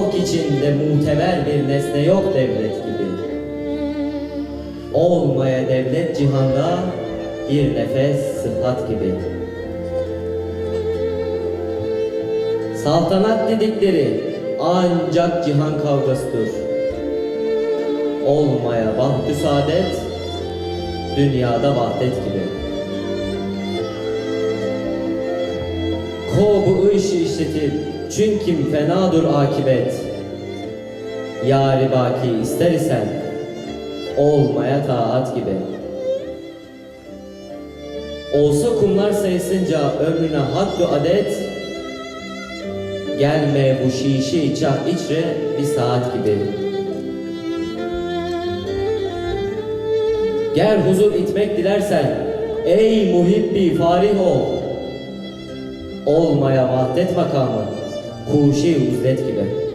içre muteber bir nesne yok devlet gibi. Olmaya devlet cihanda bir nefes sıhhat gibi. Saltanat dedikleri ancak cihan kavgasıdır. Olmaya bahtü saadet, dünyada vahdet gibi. Ko bu ışı işletir, çünkü fenadır akibet. Yari baki ister isen, olmaya taat gibi. Olsa kumlar sayısınca ömrüne haddu adet, Gelme bu şişe içah içre bir saat gibi. Gel huzur itmek dilersen, ey muhibbi farih ol. Olmaya vahdet makamı, kuşe uzlet gibi.